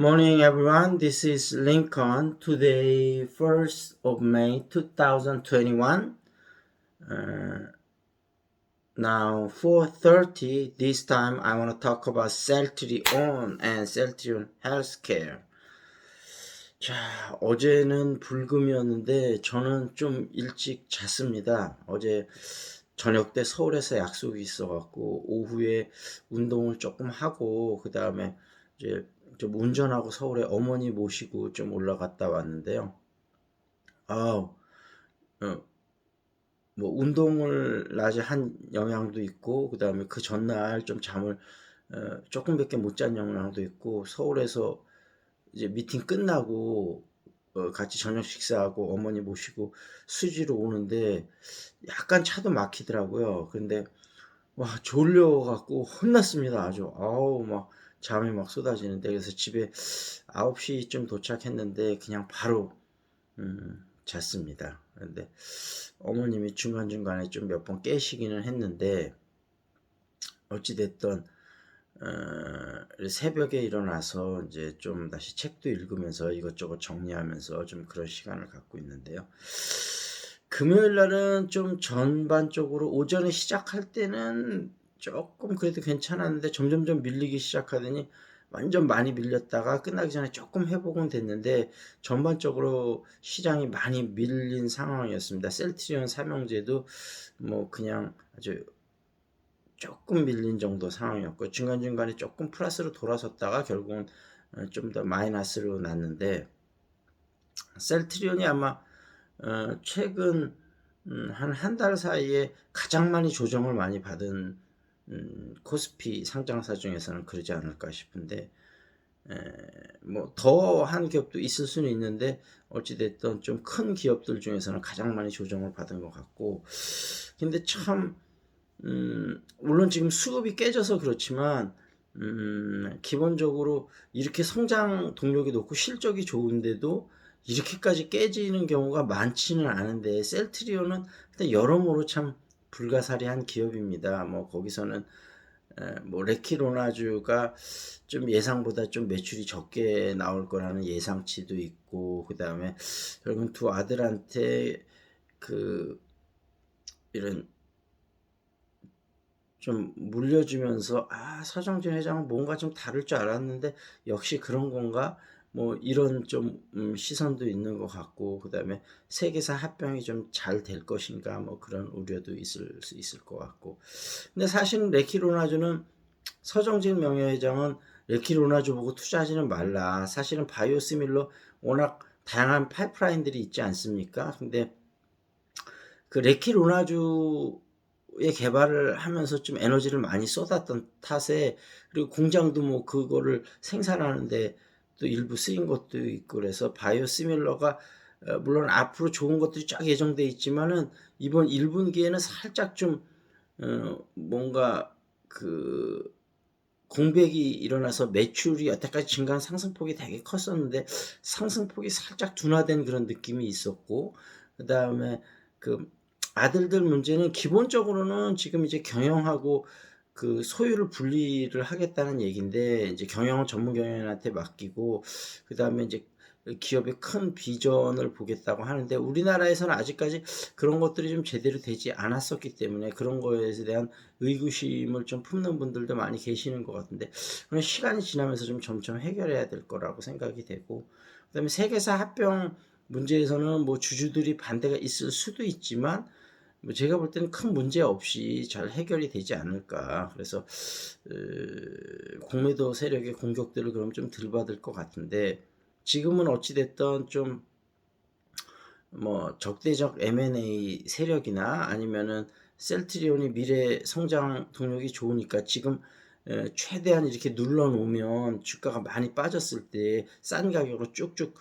Morning, everyone. This is Lincoln. Today, 1st of May, 2021. Uh, now, 4.30, this time I want to talk about Celtrion and Celtrion Healthcare. 자, 어제는 불금이었는데 저는 좀 일찍 잤습니다. 어제 저녁 때 서울에서 약속이 있어갖고 오후에 운동을 조금 하고 그 다음에 이제 좀 운전하고 서울에 어머니 모시고 좀 올라갔다 왔는데요. 아우, 어, 뭐 운동을 낮에 한 영향도 있고 그 다음에 그 전날 좀 잠을 어, 조금밖에 못 잔 영향도 있고 서울에서 이제 미팅 끝나고 어, 같이 저녁 식사하고 어머니 모시고 수지로 오는데 약간 차도 막히더라고요. 근데 와 졸려갖고 혼났습니다. 아주 아우 막 잠이 막 쏟아지는데 그래서 집에 9시쯤 도착했는데 그냥 바로 음, 잤습니다. 근데 어머님이 중간중간에 좀 몇 번 깨시기는 했는데 어찌됐던 어, 새벽에 일어나서 이제 좀 다시 책도 읽으면서 이것저것 정리하면서 좀 그런 시간을 갖고 있는데요. 금요일 날은 좀 전반적으로 오전에 시작할 때는 조금 그래도 괜찮았는데 점점점 밀리기 시작하더니 완전 많이 밀렸다가 끝나기 전에 조금 회복은 됐는데 전반적으로 시장이 많이 밀린 상황이었습니다. 셀트리온 삼형제도 뭐 그냥 아주 조금 밀린 정도 상황이었고 중간중간에 조금 플러스로 돌아섰다가 결국은 어, 좀더 마이너스로 났는데 셀트리온이 아마 어, 최근 음, 한한 달 사이에 가장 많이 조정을 많이 받은 음, 코스피 상장사 중에서는 그러지 않을까 싶은데 뭐 더한 기업도 있을 수는 있는데 어찌됐든 좀 큰 기업들 중에서는 가장 많이 조정을 받은 것 같고 근데 참 음, 물론 지금 수급이 깨져서 그렇지만 음, 기본적으로 이렇게 성장 동력이 높고 실적이 좋은데도 이렇게까지 깨지는 경우가 많지는 않은데 셀트리온은 여러모로 참 불가사리한 기업입니다. 뭐 거기서는 뭐 레키로나주가 좀 예상보다 좀 매출이 적게 나올 거라는 예상치도 있고 그 다음에 결국 두 아들한테 그 이런 좀 물려주면서 아 서정진 회장은 뭔가 좀 다를 줄 알았는데 역시 그런 건가 뭐 이런 좀 음, 시선도 있는 것 같고 그 다음에 세계사 합병이 좀 잘 될 것인가 뭐 그런 우려도 있을 수 있을 것 같고. 근데 사실 레키로나주는 서정진 명예회장은 레키로나주 보고 투자하지는 말라. 사실은 바이오스밀러 워낙 다양한 파이프라인들이 있지 않습니까? 근데 그 레키로나주 의 개발을 하면서 좀 에너지를 많이 쏟았던 탓에 그리고 공장도 뭐 그거를 생산하는데 또 일부 쓰인 것도 있고 그래서 바이오 시밀러가 어, 물론 앞으로 좋은 것들이 쫙 예정돼 있지만은 이번 1분기에는 살짝 좀 어, 뭔가 그 공백이 일어나서 매출이 여태까지 증가한 상승폭이 되게 컸었는데 상승폭이 살짝 둔화된 그런 느낌이 있었고 그 다음에 그 아들들 문제는 기본적으로는 지금 이제 경영하고 그 소유를 분리를 하겠다는 얘기인데 이제 경영은 전문 경영인한테 맡기고 그 다음에 이제 기업의 큰 비전을 보겠다고 하는데 우리나라에서는 아직까지 그런 것들이 좀 제대로 되지 않았었기 때문에 그런 거에 대한 의구심을 좀 품는 분들도 많이 계시는 것 같은데 그런 시간이 지나면서 좀 점점 해결해야 될 거라고 생각이 되고 그다음에 세계사 합병 문제에서는 뭐 주주들이 반대가 있을 수도 있지만 뭐 제가 볼 때는 큰 문제 없이 잘 해결이 되지 않을까. 그래서 공매도 세력의 공격들을 그럼 좀 덜 받을 것 같은데 지금은 어찌 됐던 좀 뭐 적대적 M&A 세력이나 아니면은 셀트리온이 미래 성장 동력이 좋으니까 지금 최대한 이렇게 눌러 놓으면 주가가 많이 빠졌을 때 싼 가격으로 쭉쭉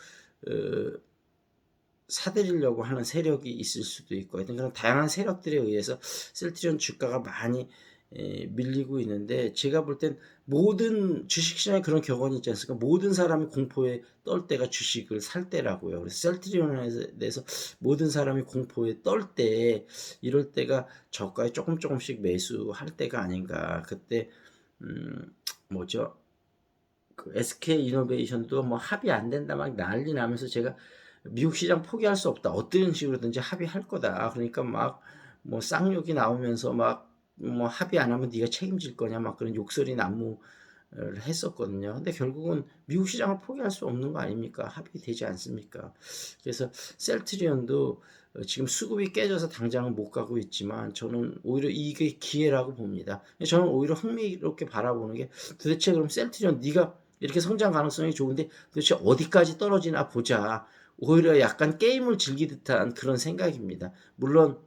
사들이려고 하는 세력이 있을 수도 있고 하여튼 그런 다양한 세력들에 의해서 셀트리온 주가가 많이 에, 밀리고 있는데 제가 볼 땐 모든 주식시장에 그런 격언이 있지 않습니까? 모든 사람이 공포에 떨 때가 주식을 살 때라고요. 그래서 셀트리온에 대해서 모든 사람이 공포에 떨 때 이럴 때가 저가에 조금 조금씩 매수할 때가 아닌가. 그때 음 뭐죠? 그 SK 이노베이션도 뭐 합의 안 된다 막 난리 나면서 제가 미국 시장 포기할 수 없다. 어떤 식으로든지 합의할 거다. 그러니까 막 뭐 쌍욕이 나오면서 막 뭐 합의 안 하면 네가 책임질 거냐 막 그런 욕설이 난무를 했었거든요. 근데 결국은 미국 시장을 포기할 수 없는 거 아닙니까? 합의되지 않습니까? 그래서 셀트리온도 어, 지금 수급이 깨져서 당장은 못 가고 있지만 저는 오히려 이게 기회라고 봅니다. 저는 오히려 흥미롭게 바라보는 게 도대체 그럼 셀트리온 네가 이렇게 성장 가능성이 좋은데 도대체 어디까지 떨어지나 보자. 오히려 약간 게임을 즐기듯한 그런 생각입니다. 물론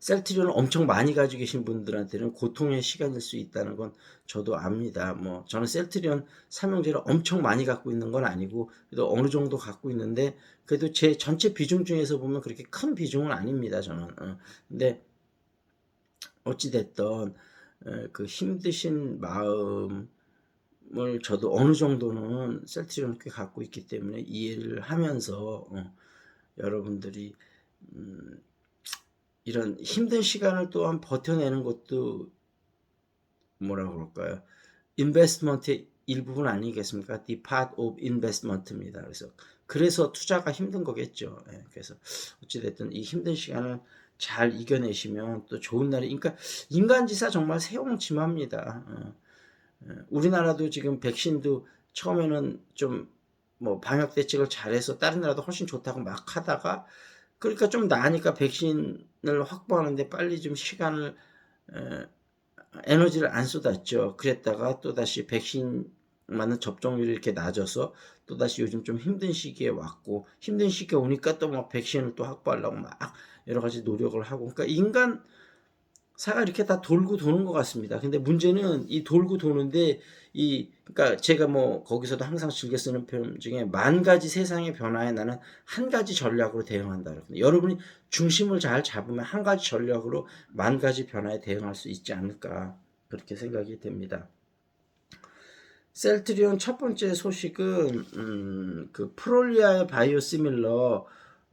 셀트리온을 엄청 많이 가지고 계신 분들한테는 고통의 시간일 수 있다는 건 저도 압니다. 뭐 저는 셀트리온 삼형제를 엄청 많이 갖고 있는 건 아니고 그래도 어느 정도 갖고 있는데 그래도 제 전체 비중 중에서 보면 그렇게 큰 비중은 아닙니다. 저는. 어. 근데 어찌 됐던 그 힘드신 마음 을 저도 어느 정도는 셀트리온 꽤 갖고 있기 때문에 이해를 하면서 어, 여러분들이 음, 이런 힘든 시간을 또한 버텨내는 것도 뭐라 그럴까요? 인베스트먼트의 일부분 아니겠습니까? The part of investment입니다. 그래서 그래서 투자가 힘든 거겠죠. 예, 그래서 어찌됐든 이 힘든 시간을 잘 이겨내시면 또 좋은 날이 그러니까 인간지사 정말 새옹지마입니다. 어, 예, 우리나라도 지금 백신도 처음에는 좀 뭐 방역 대책을 잘해서 다른 나라도 훨씬 좋다고 막 하다가 그러니까 좀 나으니까 백신을 확보하는데 빨리 좀 시간을 에, 에너지를 안 쏟았죠. 그랬다가 또 다시 백신 맞는 접종률이 이렇게 낮아서 또 다시 요즘 좀 힘든 시기에 왔고 힘든 시기에 오니까 또 막 백신을 또 확보하려고 막 여러 가지 노력을 하고 그러니까 인간 사가 이렇게 다 돌고 도는 것 같습니다. 근데 문제는 이 돌고 도는데 이 그러니까 제가 뭐 거기서도 항상 즐겨 쓰는 표현 중에 만 가지 세상의 변화에 나는 한 가지 전략으로 대응한다. 여러분이 중심을 잘 잡으면 한 가지 전략으로 만 가지 변화에 대응할 수 있지 않을까 그렇게 생각이 됩니다. 셀트리온 첫 번째 소식은 음, 그 프롤리아의 바이오시밀러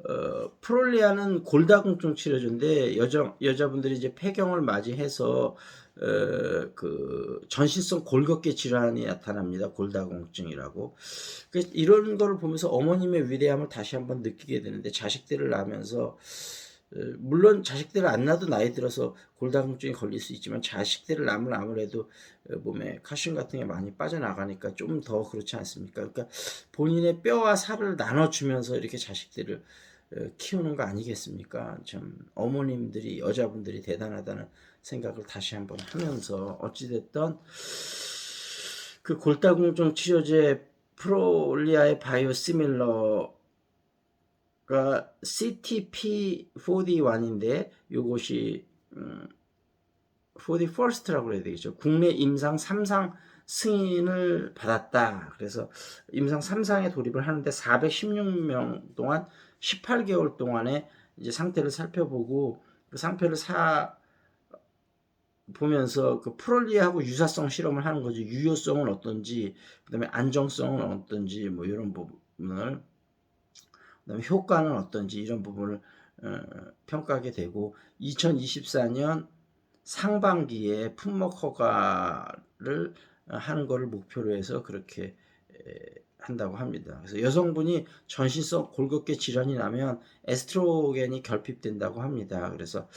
어, 프롤리아는 골다공증 치료제인데 여자 여자분들이 이제 폐경을 맞이해서 어, 그 전신성 골격계 질환이 나타납니다. 골다공증이라고. 그 이런 거를 보면서 어머님의 위대함을 다시 한번 느끼게 되는데 자식들을 낳으면서 어, 물론 자식들을 안 낳아도 나이 들어서 골다공증이 걸릴 수 있지만 자식들을 낳으면 아무래도 어, 몸에 칼슘 같은 게 많이 빠져나가니까 좀 더 그렇지 않습니까? 그러니까 본인의 뼈와 살을 나눠주면서 이렇게 자식들을 어, 키우는 거 아니겠습니까? 참 어머님들이 여자분들이 대단하다는 생각을 다시 한번 하면서 어찌됐던 그 골다공증 치료제 프롤리아의 바이오시밀러 가 CTP41인데 요것이 음, 41st라고 해야 되겠죠. 국내 임상 3상 승인을 받았다. 그래서 임상 3상에 돌입을 하는데 416명 동안 18개월 동안의 이제 상태를 살펴보고 그 상태를 사 보면서 그 프롤리하고 유사성 실험을 하는 거지 유효성은 어떤지 그다음에 안정성은 어떤지 뭐 이런 부분을 그다음에 효과는 어떤지 이런 부분을 어, 평가하게 되고 2024년 상반기에 품목 허가를 하는 것을 목표로 해서 그렇게 한다고 합니다. 그래서 여성분이 전신성 골격계 질환이 나면 에스트로겐이 결핍된다고 합니다. 그래서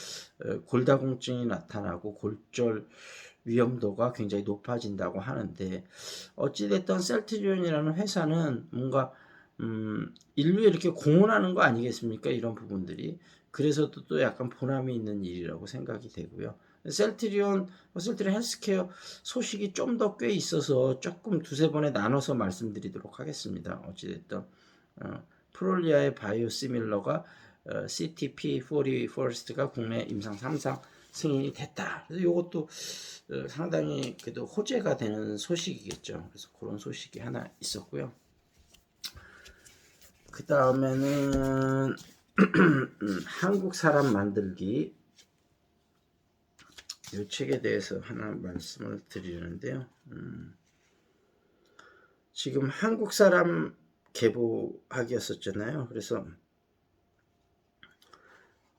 어, 골다공증이 나타나고 골절 위험도가 굉장히 높아진다고 하는데 어찌됐든 셀트리온이라는 회사는 뭔가 음, 인류에 이렇게 공헌하는 거 아니겠습니까? 이런 부분들이 그래서도 또 약간 보람이 있는 일이라고 생각이 되고요. 셀트리온, 셀트리온 헬스케어 소식이 좀 더 꽤 있어서 조금 두세 번에 나눠서 말씀드리도록 하겠습니다. 어찌됐든 어, 프롤리아의 바이오 시밀러가 어, CTP40 1스트가 국내 임상 3상 승인이 됐다. 그래서 이것도 어, 상당히 그래도 호재가 되는 소식이겠죠. 그래서 그런 소식이 하나 있었고요. 그 다음에는 한국 사람 만들기 이 책에 대해서 하나 말씀을 드리는데요. 음, 지금 한국 사람 개보하기였었잖아요. 그래서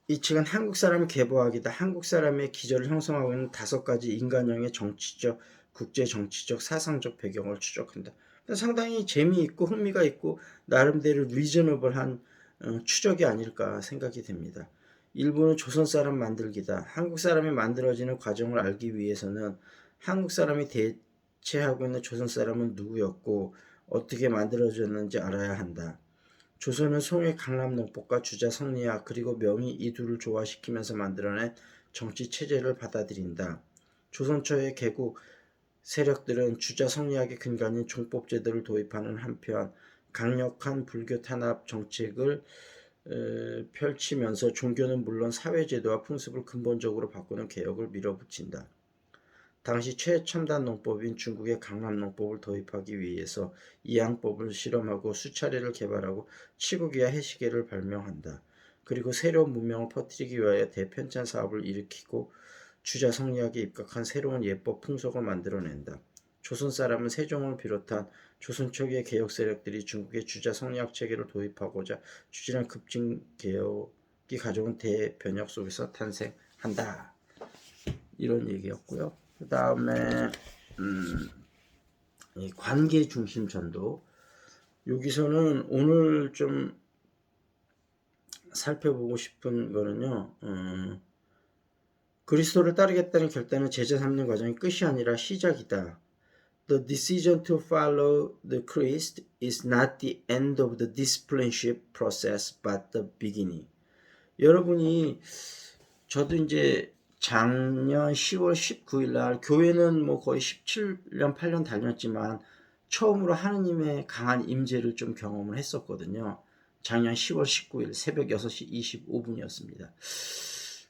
이 책은 한국 사람 개보하기다. 한국 사람의 기절을 형성하고 있는 다섯 가지 인간형의 정치적 국제 정치적 사상적 배경을 추적한다. 상당히 재미있고 흥미가 있고 나름대로 리저너블한 어, 추적이 아닐까 생각이 됩니다. 일부는 조선 사람 만들기다. 한국 사람이 만들어지는 과정을 알기 위해서는 한국 사람이 대체하고 있는 조선 사람은 누구였고 어떻게 만들어졌는지 알아야 한다. 조선은 송해 강남 농법과 주자 성리학 그리고 명의 이 둘을 조화시키면서 만들어낸 정치 체제를 받아들인다. 조선 초의 개국 세력들은 주자 성리학의 근간인 종법제도를 도입하는 한편 강력한 불교 탄압 정책을 에, 펼치면서 종교는 물론 사회제도와 풍습을 근본적으로 바꾸는 개혁을 밀어붙인다. 당시 최첨단 농법인 중국의 강남 농법을 도입하기 위해서 이양법을 실험하고 수차례를 개발하고 치국이와 해시계를 발명한다. 그리고 새로운 문명을 퍼뜨리기 위하여 대편찬 사업을 일으키고 주자 성리학에 입각한 새로운 예법 풍속을 만들어낸다. 조선 사람은 세종을 비롯한 조선 초기의 개혁 세력들이 중국의 주자 성리학 체계를 도입하고자 추진한 급진 개혁이 가져온 대변혁 속에서 탄생한다. 이런 얘기였고요. 그 다음에 음, 이 관계 중심 전도 여기서는 오늘 좀 살펴보고 싶은 거는요. 음, 그리스도를 따르겠다는 결단은 제자 삼는 과정이 끝이 아니라 시작이다. The decision to follow the Christ is not the end of the discipleship process, but the beginning. 여러분이 저도 이제 작년 10월 19일 날 교회는 뭐 거의 17년 8년 다녔지만 처음으로 하느님의 강한 임재를 좀 경험을 했었거든요. 작년 10월 19일 새벽 6시 25분이었습니다.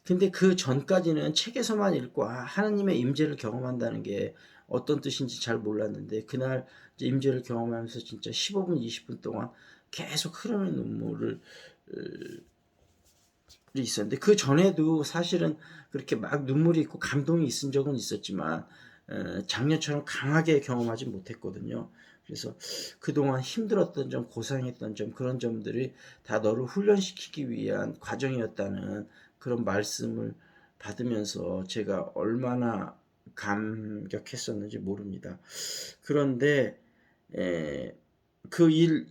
근데 그 전까지는 책에서만 읽고 아, 하느님의 임재를 경험한다는 게 어떤 뜻인지 잘 몰랐는데 그날 임재를 경험하면서 진짜 15분 20분 동안 계속 흐르는 눈물을 있었는데 그 전에도 사실은 그렇게 막 눈물이 있고 감동이 있은 적은 있었지만 작년처럼 강하게 경험하지 못했거든요. 그래서 그동안 힘들었던 점, 고생했던 점, 그런 점들이 다 너를 훈련시키기 위한 과정이었다는 그런 말씀을 받으면서 제가 얼마나 감격했었는지 모릅니다. 그런데 그 일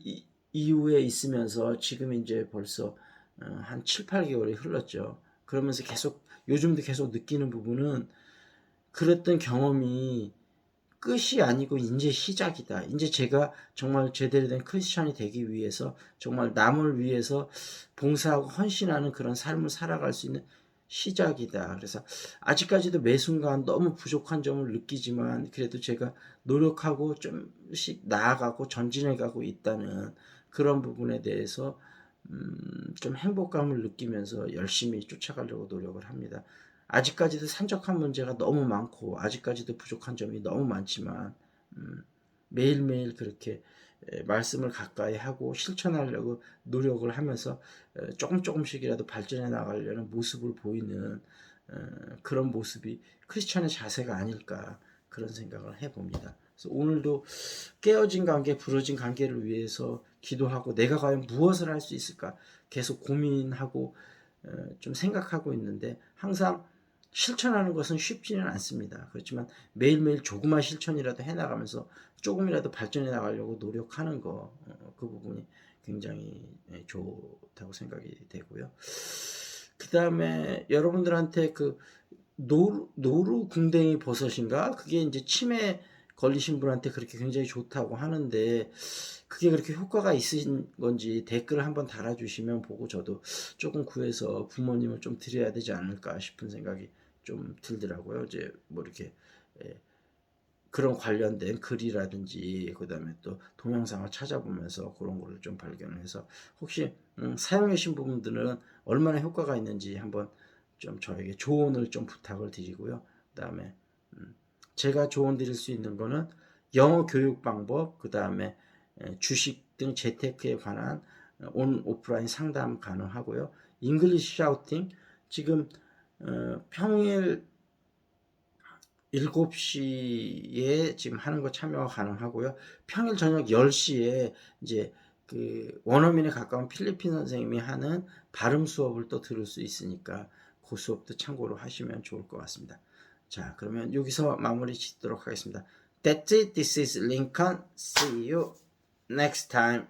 이후에 있으면서 지금 이제 벌써 어, 한 7, 8개월이 흘렀죠. 그러면서 계속 요즘도 계속 느끼는 부분은 그랬던 경험이 끝이 아니고 이제 시작이다. 이제 제가 정말 제대로 된 크리스천이 되기 위해서 정말 남을 위해서 봉사하고 헌신하는 그런 삶을 살아갈 수 있는 시작이다. 그래서 아직까지도 매 순간 너무 부족한 점을 느끼지만 그래도 제가 노력하고 좀씩 나아가고 전진해가고 있다는 그런 부분에 대해서 음, 좀 행복감을 느끼면서 열심히 쫓아가려고 노력을 합니다. 아직까지도 산적한 문제가 너무 많고 아직까지도 부족한 점이 너무 많지만 음, 매일매일 그렇게 에, 말씀을 가까이 하고 실천하려고 노력을 하면서 에, 조금 조금씩이라도 발전해 나가려는 모습을 보이는 에, 그런 모습이 크리스천의 자세가 아닐까 그런 생각을 해봅니다. 그래서 오늘도 깨어진 관계, 부러진 관계를 위해서 기도하고 내가 과연 무엇을 할 수 있을까 계속 고민하고 어, 좀 생각하고 있는데 항상 실천하는 것은 쉽지는 않습니다. 그렇지만 매일매일 조그만 실천이라도 해나가면서 조금이라도 발전해 나가려고 노력하는 거, 어, 그 부분이 굉장히 예, 좋다고 생각이 되고요. 그 다음에 여러분들한테 그 노루, 노루 궁뎅이 버섯인가? 그게 이제 치매 걸리신 분한테 그렇게 굉장히 좋다고 하는데 그게 그렇게 효과가 있으신 건지 댓글을 한번 달아주시면 보고 저도 조금 구해서 부모님을 좀 드려야 되지 않을까 싶은 생각이 좀 들더라고요. 이제 뭐 이렇게 예, 그런 관련된 글이라든지 그다음에 또 동영상을 찾아보면서 그런 거를 좀 발견을 해서 혹시 음, 사용하신 부분들은 얼마나 효과가 있는지 한번 좀 저에게 조언을 좀 부탁을 드리고요. 그다음에 음, 제가 조언 드릴 수 있는 거는 영어 교육 방법, 그 다음에 주식 등 재테크에 관한 온 오프라인 상담 가능하고요. 잉글리시 샤우팅 지금 어, 평일 7시에 지금 하는 거 참여가 가능하고요. 평일 저녁 10시에 이제 그 원어민에 가까운 필리핀 선생님이 하는 발음 수업을 또 들을 수 있으니까 그 수업도 참고로 하시면 좋을 것 같습니다. 자, 그러면 여기서 마무리 짓도록 하겠습니다. That's it. This is Lincoln. See you next time.